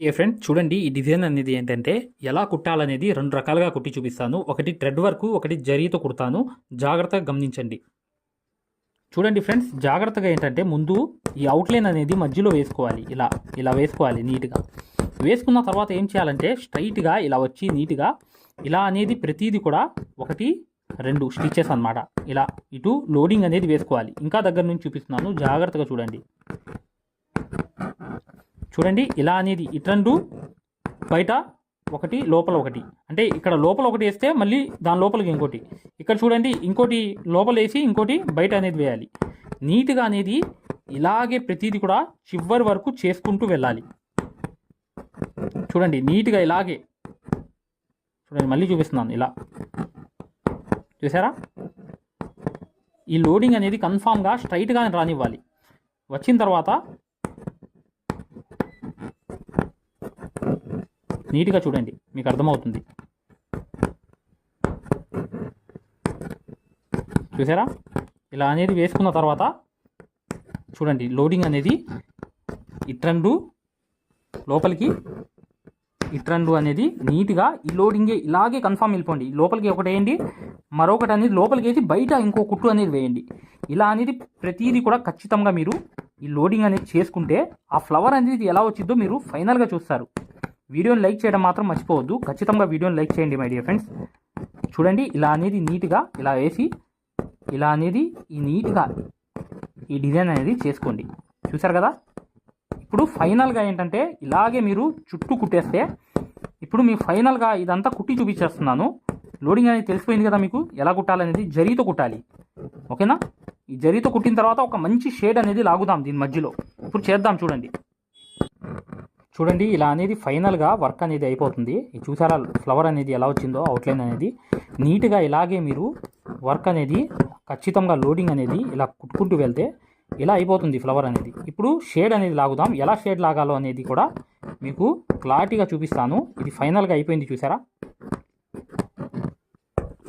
ఏ friend చూడండి ఈ design అనేది ఏంటంటే ఎలా కుట్టాలనేది రెండు రకాలుగా కుట్టి చూపిస్తాను. ఒకటి థ్రెడ్ వర్క్ ఒకటి జరీతో కుడతాను. జాగ్రత్తగా గమనించండి. చూడండి ఫ్రెండ్స్ జాగ్రత్తగా ఏంటంటే ముందు ఈ అవుట్లైన్ అనేది మధ్యలో వేసుకోవాలి. ఇలా ఇలా వేసుకోవాలి నీట్గా. వేసుకున్న తర్వాత ఏం చేయాలంటే స్ట్రైట్గా ఇలా వచ్చి నీట్గా ఇలా అనేది ప్రతిదీ కూడా ఒకటి రెండు స్టిచెస్ అన్నమాట. ఇలా ఇటు లోడింగ్ అనేది వేసుకోవాలి. ఇంకా దగ్గర నుంచి చూపిస్తున్నాను. జాగ్రత్తగా చూడండి. చూడండి ఇలా అనేది ఇటు రెండు బయట ఒకటి లోపల ఒకటి. అంటే ఇక్కడ లోపల ఒకటి వేస్తే మళ్ళీ దాని లోపలికి ఇంకోటి. ఇక్కడ చూడండి ఇంకోటి లోపల వేసి ఇంకోటి బయట అనేది వేయాలి. నీట్గా అనేది ఇలాగే ప్రతిదీ కూడా చివరి వరకు చేసుకుంటూ వెళ్ళాలి. చూడండి నీట్గా ఇలాగే. చూడండి మళ్ళీ చూపిస్తున్నాను ఇలా. చూసారా? ఈ లోడింగ్ అనేది కన్ఫామ్గా స్ట్రైట్గా రానివ్వాలి. వచ్చిన తర్వాత నీట్గా చూడండి మీకు అర్థమవుతుంది. చూసారా? ఇలా అనేది వేసుకున్న తర్వాత చూడండి లోడింగ్ అనేది ఇట్రండు లోపలికి ఇట్రండు అనేది నీట్గా ఈ లోడింగే ఇలాగే కన్ఫామ్ వెళ్ళిపోండి. లోపలికి ఒకటి వేయండి మరొకటి అనేది లోపలికి వేసి బయట ఇంకో కుట్టు అనేది వేయండి. ఇలా అనేది ప్రతిదీ కూడా ఖచ్చితంగా మీరు ఈ లోడింగ్ అనేది చేసుకుంటే ఆ ఫ్లవర్ అనేది ఎలా వచ్చిందో మీరు ఫైనల్గా చూస్తారు. వీడియోని లైక్ చేయడం మాత్రం మర్చిపోవద్దు. ఖచ్చితంగా వీడియోని లైక్ చేయండి మై డియర్ ఫ్రెండ్స్ చూడండి ఇలా అనేది నీట్గా ఇలా వేసి ఇలా అనేది ఈ నీట్గా ఈ డిజైన్ అనేది చేసుకోండి. చూసారు కదా? ఇప్పుడు ఫైనల్గా ఏంటంటే ఇలాగే మీరు చుట్టూ కుట్టేస్తే ఇప్పుడు మీ ఫైనల్గా ఇదంతా కుట్టి చూపించేస్తున్నాను. లోడింగ్ అనేది తెలిసిపోయింది కదా మీకు? ఎలా కుట్టాలనేది? జరీతో కుట్టాలి. ఓకేనా? ఈ జరీతో కుట్టిన తర్వాత ఒక మంచి షేడ్ అనేది లాగుదాం దీని మధ్యలో. ఇప్పుడు చేద్దాం చూడండి. చూడండి ఇలా అనేది ఫైనల్గా వర్క్ అనేది అయిపోతుంది. చూసారా ఫ్లవర్ అనేది ఎలా వచ్చిందో అవుట్లైన్ అనేది. నీట్గా ఇలాగే మీరు వర్క్ అనేది ఖచ్చితంగా లోడింగ్ అనేది ఇలా కుట్టుకుంటూ వెళ్తే ఇలా అయిపోతుంది ఫ్లవర్ అనేది. ఇప్పుడు షేడ్ అనేది లాగుదాం. ఎలా షేడ్ లాగాలో అనేది కూడా మీకు క్లారిటీగా చూపిస్తాను. ఇది ఫైనల్గా అయిపోయింది చూసారా?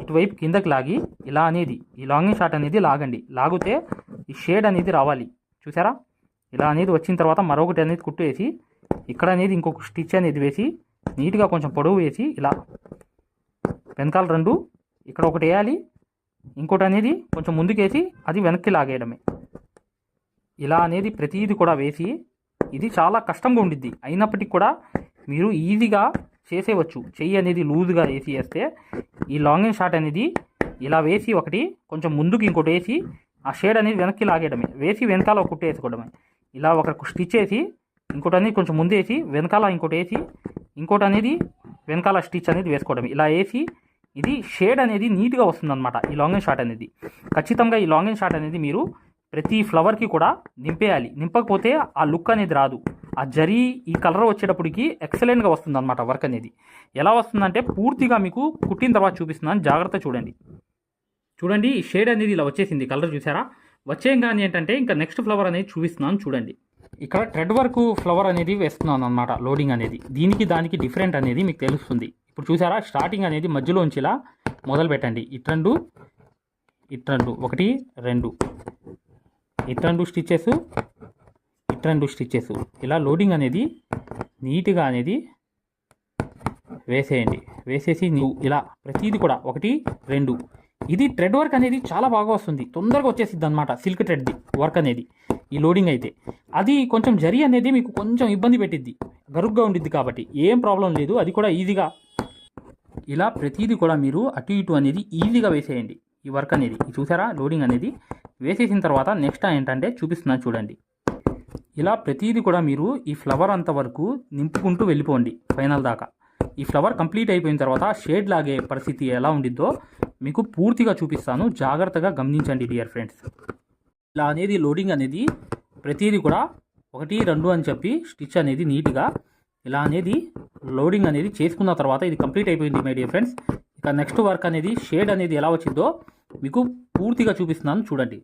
ఇటువైపు కిందకి లాగి ఇలా అనేది ఈ లాంగింగ్ షాట్ అనేది లాగండి. లాగితే ఈ షేడ్ అనేది రావాలి. చూసారా ఇలా అనేది వచ్చిన తర్వాత మరొకటి అనేది కుట్టు వేసి ఇక్కడ అనేది ఇంకొక స్టిచ్ అనేది వేసి నీట్గా కొంచెం పొడవు వేసి ఇలా వెనకాల రెండు ఇక్కడ ఒకటి వేయాలి. ఇంకోటి అనేది కొంచెం ముందుకేసి అది వెనక్కి లాగేయడమే. ఇలా అనేది ప్రతిదీ కూడా వేసి ఇది చాలా కష్టంగా ఉండిద్ది. అయినప్పటికీ కూడా మీరు ఈజీగా చేసేవచ్చు చెయ్యి అనేది లూజ్గా వేసి వేస్తే ఈ లాంగ్ షార్ట్ అనేది ఇలా వేసి ఒకటి కొంచెం ముందుకు ఇంకోటి వేసి ఆ షేడ్ అనేది వెనక్కి లాగేయడమే. వేసి వెనకాల ఒక వేసుకోవడమే. ఇలా ఒక స్టిచ్ వేసి ఇంకోటి అనేది కొంచెం ముందు వేసి వెనకాల ఇంకోటి వేసి ఇంకోటి అనేది వెనకాల స్టిచ్ అనేది వేసుకోవడం ఇలా వేసి ఇది షేడ్ అనేది నీట్గా వస్తుందన్నమాట ఈ లాంగ్ షార్ట్ అనేది. ఖచ్చితంగా ఈ లాంగ్ షార్ట్ అనేది మీరు ప్రతి ఫ్లవర్కి కూడా నింపేయాలి. నింపకపోతే ఆ లుక్ అనేది రాదు. ఆ జరీ ఈ కలర్ వచ్చేటప్పటికి ఎక్సలెంట్గా వస్తుంది అనమాట వర్క్ అనేది. ఎలా వస్తుందంటే పూర్తిగా మీకు కుట్టిన తర్వాత చూపిస్తున్నాను జాగ్రత్త చూడండి. చూడండి ఈ షేడ్ అనేది ఇలా వచ్చేసింది కలర్ చూసారా? వచ్చేయంగానే ఏంటంటే ఇంకా నెక్స్ట్ ఫ్లవర్ అనేది చూపిస్తున్నాను చూడండి. ఇక్కడ థ్రెడ్ వర్క్ ఫ్లవర్ అనేది వేస్తున్నాను అనమాట లోడింగ్ అనేది. దీనికి దానికి డిఫరెంట్ అనేది మీకు తెలుస్తుంది. ఇప్పుడు చూసారా స్టార్టింగ్ అనేది మధ్యలోంచి ఇలా మొదలు పెట్టండి. ఇట్రండు ఇట్రండు ఒకటి రెండు. ఇట్రండు స్టిచ్చెస్ రెండు స్టిచ్చెస్ ఇలా లోడింగ్ అనేది నీట్గా అనేది వేసేయండి. వేసేసి నువ్వు ఇలా ప్రతిదీ కూడా ఒకటి రెండు. ఇది థ్రెడ్ వర్క్ అనేది చాలా బాగా వస్తుంది. తొందరగా వచ్చేసిద్ది అనమాట సిల్క్ థ్రెడ్ది వర్క్ అనేది ఈ లోడింగ్ అయితే. అది కొంచెం జరి అనేది మీకు కొంచెం ఇబ్బంది పెట్టిద్ది. గరుగ్గా ఉండిద్ది కాబట్టి ఏం ప్రాబ్లం లేదు. అది కూడా ఈజీగా ఇలా ప్రతిదీ కూడా మీరు అటు ఇటు అనేది ఈజీగా వేసేయండి. ఈ వర్క్ అనేది. చూసారా? లోడింగ్ అనేది వేసేసిన తర్వాత నెక్స్ట్ ఏంటంటే చూపిస్తున్నాను చూడండి. ఇలా ప్రతిదీ కూడా మీరు ఈ ఫ్లవర్ అంతవరకు నింపుకుంటూ వెళ్ళిపోండి ఫైనల్ దాకా. ఈ ఫ్లవర్ కంప్లీట్ అయిపోయిన తర్వాత షేడ్ లాగే పరిస్థితి ఎలా ఉండిద్దో మీకు పూర్తిగా చూపిస్తాను. జాగ్రత్తగా గమనించండి డియర్ ఫ్రెండ్స్ ఇలా అనేది లోడింగ్ అనేది ప్రతిదీ కూడా ఒకటి రెండు అని చెప్పి స్టిచ్ అనేది నీట్గా ఇలా అనేది లోడింగ్ అనేది చేసుకున్న తర్వాత ఇది కంప్లీట్ అయిపోయింది మై డియర్ ఫ్రెండ్స్ ఇక నెక్స్ట్ వర్క్ అనేది షేడ్ అనేది ఎలా వచ్చిందో మీకు పూర్తిగా చూపిస్తున్నాను చూడండి.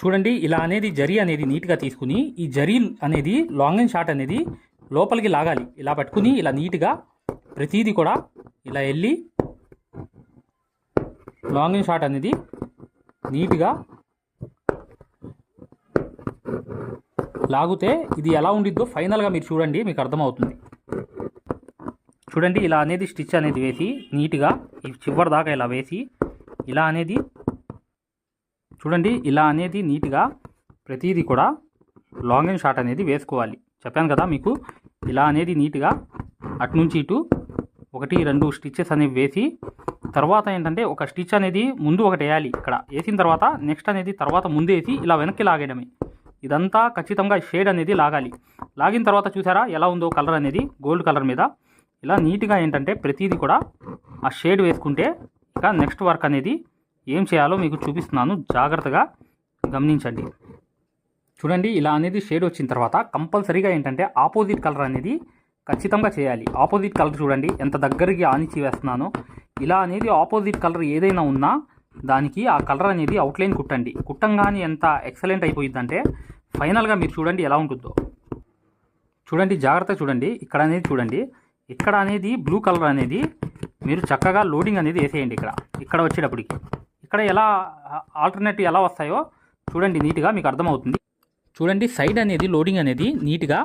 చూడండి ఇలా అనేది జరీ అనేది నీట్గా తీసుకుని ఈ జరీ అనేది లాంగ్ అండ్ షార్ట్ అనేది లోపలికి లాగాలి. ఇలా పట్టుకుని ఇలా నీట్గా ప్రతిదీ కూడా ఇలా వెళ్ళి లాంగ్ అండ్ షార్ట్ అనేది నీట్గా లాగితే ఇది ఎలా ఉండిద్దో ఫైనల్గా మీరు చూడండి మీకు అర్థమవుతుంది. చూడండి ఇలా అనేది స్టిచ్ అనేది వేసి నీట్గా ఈ చివరి దాకా ఇలా వేసి ఇలా అనేది చూడండి ఇలా అనేది నీట్గా ప్రతిదీ కూడా లాంగ్ అండ్ షార్ట్ అనేది వేసుకోవాలి. చెప్పాను కదా మీకు ఇలా అనేది నీట్గా అటు నుంచి ఇటు ఒకటి రెండు స్టిచ్చెస్ అనేవి వేసి తర్వాత ఏంటంటే ఒక స్టిచ్ అనేది ముందు ఒకటి వేయాలి ఇక్కడ. వేసిన తర్వాత నెక్స్ట్ అనేది తర్వాత ముందు వేసి ఇలా వెనక్కి లాగేయడమే. ఇదంతా ఖచ్చితంగా షేడ్ అనేది లాగాలి. లాగిన తర్వాత చూసారా ఎలా ఉందో కలర్ అనేది గోల్డ్ కలర్ మీద. ఇలా నీట్గా ఏంటంటే ప్రతిదీ కూడా ఆ షేడ్ వేసుకుంటే ఇక నెక్స్ట్ వర్క్ అనేది ఏం చేయాలో మీకు చూపిస్తున్నాను. జాగ్రత్తగా గమనించండి. చూడండి ఇలా అనేది షేడ్ వచ్చిన తర్వాత కంపల్సరీగా ఏంటంటే ఆపోజిట్ కలర్ అనేది ఖచ్చితంగా చేయాలి. ఆపోజిట్ కలర్ చూడండి ఎంత దగ్గరికి ఆనిచి వేస్తున్నానో. ఇలా అనేది ఆపోజిట్ కలర్ ఏదైనా ఉన్నా దానికి ఆ కలర్ అనేది అవుట్లైన్ కుట్టండి. కుట్టంగానే ఎంత ఎక్సలెంట్ అయిపోయిందంటే ఫైనల్గా మీరు చూడండి ఎలా ఉంటుందో. చూడండి జాగ్రత్త చూడండి. ఇక్కడ అనేది చూడండి ఇక్కడ అనేది బ్లూ కలర్ అనేది మీరు చక్కగా లోడింగ్ అనేది వేసేయండి ఇక్కడ. ఇక్కడ వచ్చేటప్పటికి. ఇక్కడ ఎలా ఆల్టర్నేటివ్ ఎలా వస్తాయో చూడండి నీట్గా మీకు అర్థమవుతుంది. చూడండి సైడ్ అనేది లోడింగ్ అనేది నీట్గా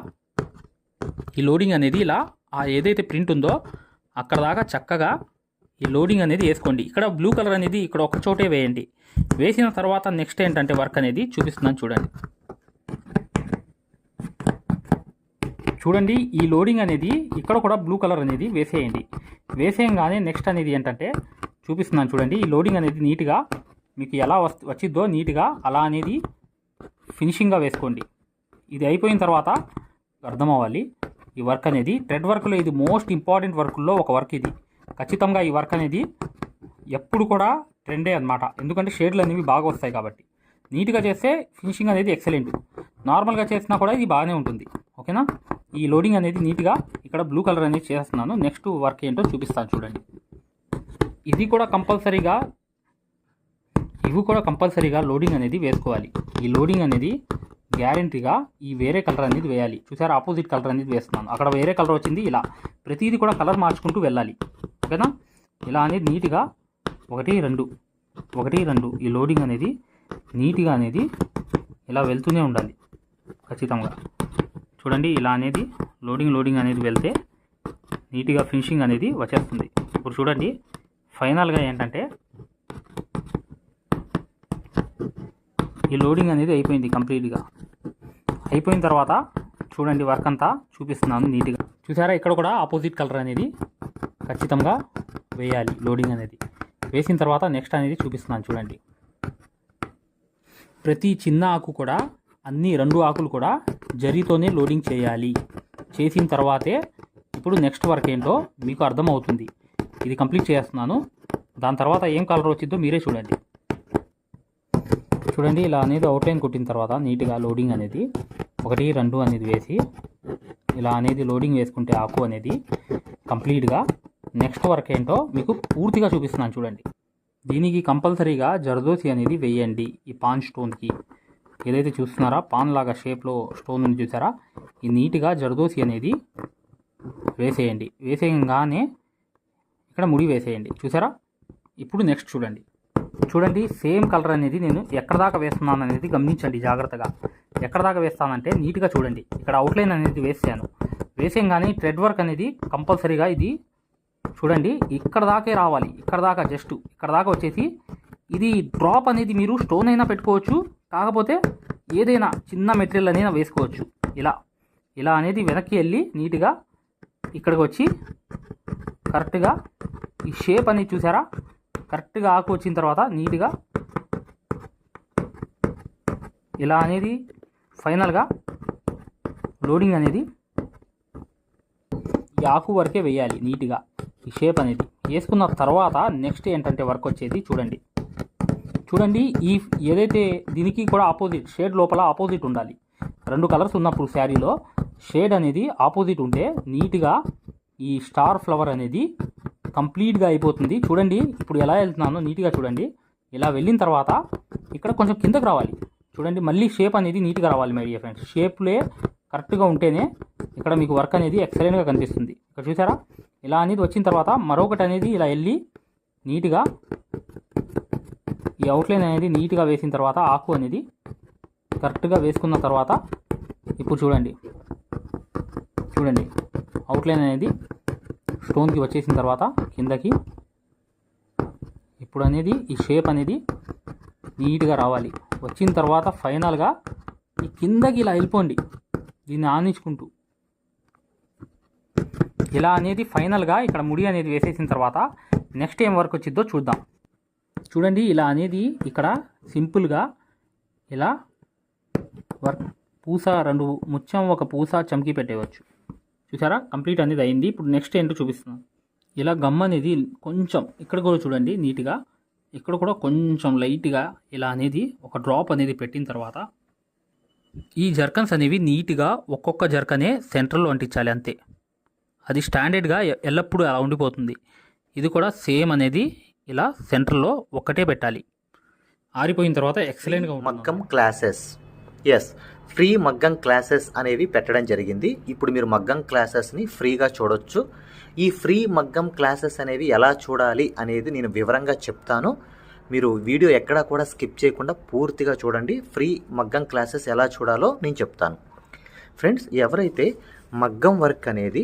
ఈ లోడింగ్ అనేది ఇలా ఆ ఏదైతే ప్రింట్ ఉందో అక్కడ దాకా చక్కగా ఈ లోడింగ్ అనేది వేసుకోండి. ఇక్కడ బ్లూ కలర్ అనేది ఇక్కడ ఒక చోటే వేయండి. వేసిన తర్వాత నెక్స్ట్ ఏంటంటే వర్క్ అనేది చూపిస్తున్నాను చూడండి. చూడండి ఈ లోడింగ్ అనేది ఇక్కడ కూడా బ్లూ కలర్ అనేది వేసేయండి. వేసేయంగానే నెక్స్ట్ అనేది ఏంటంటే చూపిస్తున్నాను చూడండి ఈ లోడింగ్ అనేది నీట్గా మీకు ఎలా వస్ వచ్చిద్దో నీట్గా అలా అనేది ఫినిషింగ్గా వేసుకోండి. ఇది అయిపోయిన తర్వాత అర్థం అవ్వాలి ఈ వర్క్ అనేది థ్రెడ్ వర్క్లో ఇది మోస్ట్ ఇంపార్టెంట్ వర్క్లో ఒక వర్క్ ఇది. ఖచ్చితంగా ఈ వర్క్ అనేది ఎప్పుడు కూడా ట్రెండే అనమాట ఎందుకంటే షేడ్లు అనేవి బాగా వస్తాయి కాబట్టి. నీట్గా చేస్తే ఫినిషింగ్ అనేది ఎక్సలెంట్. నార్మల్గా చేసినా కూడా ఇది బాగానే ఉంటుంది. ఓకేనా? ఈ లోడింగ్ అనేది నీట్గా ఇక్కడ బ్లూ కలర్ అనేది చేస్తున్నాను. నెక్స్ట్ వర్క్ ఏంటో చూపిస్తాను చూడండి. ఇది కూడా కంపల్సరీగా ఇవి కూడా కంపల్సరీగా లోడింగ్ అనేది వేసుకోవాలి. ఈ లోడింగ్ అనేది గ్యారంటీగా ఈ వేరే కలర్ అనేది వేయాలి. చూసారా? ఆపోజిట్ కలర్ అనేది వేస్తున్నాను. అక్కడ వేరే కలర్ వచ్చింది ఇలా. ప్రతిదీ కూడా కలర్ మార్చుకుంటూ వెళ్ళాలి. ఓకేనా? ఇలా అనేది నీట్గా ఒకటి రెండు ఒకటి రెండు ఈ లోడింగ్ అనేది నీట్గా అనేది ఇలా వెళ్తూనే ఉండాలి ఖచ్చితంగా. చూడండి ఇలా అనేది లోడింగ్ లోడింగ్ అనేది వెళ్తే నీట్గా ఫినిషింగ్ అనేది వచ్చేస్తుంది. ఇప్పుడు చూడండి ఫైనల్గా ఏంటంటే ఈ లోడింగ్ అనేది అయిపోయింది కంప్లీట్గా. అయిపోయిన తర్వాత చూడండి వర్క్ అంతా చూపిస్తున్నాను నీట్గా. చూసారా ఇక్కడ కూడా ఆపోజిట్ కలర్ అనేది ఖచ్చితంగా వేయాలి లోడింగ్ అనేది. వేసిన తర్వాత నెక్స్ట్ అనేది చూపిస్తున్నాను చూడండి. ప్రతి చిన్న ఆకు కూడా అన్ని రెండు ఆకులు కూడా జరీతోనే లోడింగ్ చేయాలి. చేసిన తర్వాతే ఇప్పుడు నెక్స్ట్ వర్క్ ఏంటో మీకు అర్థమవుతుంది. ఇది కంప్లీట్ చేస్తున్నాను. దాని తర్వాత ఏం కలర్ వచ్చిందో మీరే చూడండి. చూడండి ఇలా అనేది అవుట్లైన్ కొట్టిన తర్వాత నీట్గా లోడింగ్ అనేది ఒకటి రెండు అనేది వేసి ఇలా అనేది లోడింగ్ వేసుకుంటే ఆకు అనేది కంప్లీట్గా నెక్స్ట్ వర్క్ ఏంటో మీకు పూర్తిగా చూపిస్తున్నాను చూడండి. దీనికి కంపల్సరీగా జర్దోసి అనేది వేయండి ఈ పాన్ స్టోన్కి. ఏదైతే చూస్తున్నారా పాన్ లాగా షేప్లో స్టోన్ ఉంది చూసారా? ఈ నీట్గా జర్దోసి అనేది వేసేయండి. వేసేయంగానే ఇక్కడ ముడి వేసేయండి. చూసారా? ఇప్పుడు నెక్స్ట్ చూడండి. చూడండి సేమ్ కలర్ అనేది నేను ఎక్కడ దాకా వేస్తున్నాను అనేది గమనించండి జాగ్రత్తగా. ఎక్కడ దాకా వేస్తానంటే నీట్గా చూడండి. ఇక్కడ అవుట్లైన్ అనేది వేసాను. వేసేయంగానే ట్రెడ్ వర్క్ అనేది కంపల్సరీగా ఇది చూడండి ఇక్కడ దాకే రావాలి ఇక్కడ దాకా జస్ట్ ఇక్కడ దాకా వచ్చేసి ఇది డ్రాప్ అనేది మీరు స్టోన్ అయినా పెట్టుకోవచ్చు కాకపోతే ఏదైనా చిన్న మెటీరియల్ అనేది వేసుకోవచ్చు. ఇలా ఇలా అనేది వెనక్కి వెళ్ళి నీట్గా ఇక్కడికి వచ్చి కరెక్ట్గా ఈ షేప్ అనేది చూసారా? కరెక్ట్గా ఆకు వచ్చిన తర్వాత నీట్గా ఇలా అనేది ఫైనల్గా లోడింగ్ అనేది ఈ ఆకు వరకే వేయాలి నీట్గా. ఈ షేప్ అనేది వేసుకున్న తర్వాత నెక్స్ట్ ఏంటంటే వర్క్ వచ్చేది చూడండి. చూడండి ఈ ఏదైతే దీనికి కూడా ఆపోజిట్ షేడ్ లోపల ఆపోజిట్ ఉండాలి. రెండు కలర్స్ ఉన్నప్పుడు శారీలో షేడ్ అనేది ఆపోజిట్ ఉంటే నీట్గా ఈ స్టార్ ఫ్లవర్ అనేది కంప్లీట్గా అయిపోతుంది. చూడండి ఇప్పుడు ఎలా వెళ్తున్నానో నీట్గా చూడండి. ఇలా వెళ్ళిన తర్వాత ఇక్కడ కొంచెం కిందకి రావాలి. చూడండి మళ్ళీ షేప్ అనేది నీట్గా రావాలి మై డియర్ ఫ్రెండ్స్ షేప్లే కరెక్ట్గా ఉంటేనే ఇక్కడ మీకు వర్క్ అనేది ఎక్సలెంట్గా కనిపిస్తుంది. ఇక్కడ చూసారా? ఇలా అనేది వచ్చిన తర్వాత మరొకటి అనేది ఇలా వెళ్ళి నీట్గా ఈ అవుట్లైన్ అనేది నీట్గా వేసిన తర్వాత ఆకు అనేది కరెక్ట్గా వేసుకున్న తర్వాత ఇప్పుడు చూడండి. చూడండి. అవుట్లైన్ అనేది స్టోన్కి వచ్చేసిన తర్వాత కిందకి ఇప్పుడు అనేది ఈ షేప్ అనేది నీట్గా రావాలి. వచ్చిన తర్వాత ఫైనల్గా ఈ కిందకి ఇలా వెళ్ళిపోండి. దీన్ని ఆనించుకుంటూ. ఇలా అనేది ఫైనల్గా ఇక్కడ ముడి అనేది వేసేసిన తర్వాత నెక్స్ట్ ఏం వర్క్ వచ్చిద్దో చూద్దాం. చూడండి ఇలా అనేది ఇక్కడ సింపుల్గా ఇలా వర్క్ పూస రెండు ముత్యం ఒక పూస చమ్కి పెట్టేయవచ్చు. చూసారా? కంప్లీట్ అనేది అయింది. ఇప్పుడు నెక్స్ట్ ఏంటో చూపిస్తున్నాను ఇలా గమ్ అనేది కొంచెం ఇక్కడ కూడా చూడండి నీట్గా ఇక్కడ కూడా కొంచెం లైట్గా ఇలా అనేది ఒక డ్రాప్ అనేది పెట్టిన తర్వాత ఈ జర్కన్స్ అనేవి నీట్గా ఒక్కొక్క జర్కనే సెంటర్లో అంటించాలి అంతే. అది స్టాండర్డ్గా ఎల్లప్పుడూ అలా ఉండిపోతుంది. ఇది కూడా సేమ్ అనేది ఇలా సెంటర్లో ఒక్కటే పెట్టాలి. ఆరిపోయిన తర్వాత ఎక్సలెంట్గా మగ్గం క్లాసెస్. ఎస్ ఫ్రీ మగ్గం క్లాసెస్ అనేవి పెట్టడం జరిగింది. ఇప్పుడు మీరు మగ్గం క్లాసెస్ని ఫ్రీగా చూడొచ్చు. ఈ ఫ్రీ మగ్గం క్లాసెస్ అనేవి ఎలా చూడాలి అనేది నేను వివరంగా చెప్తాను. మీరు వీడియో ఎక్కడా కూడా స్కిప్ చేయకుండా పూర్తిగా చూడండి. ఫ్రీ మగ్గం క్లాసెస్ ఎలా చూడాలో నేను చెప్తాను. ఫ్రెండ్స్ ఎవరైతే మగ్గం వర్క్ అనేది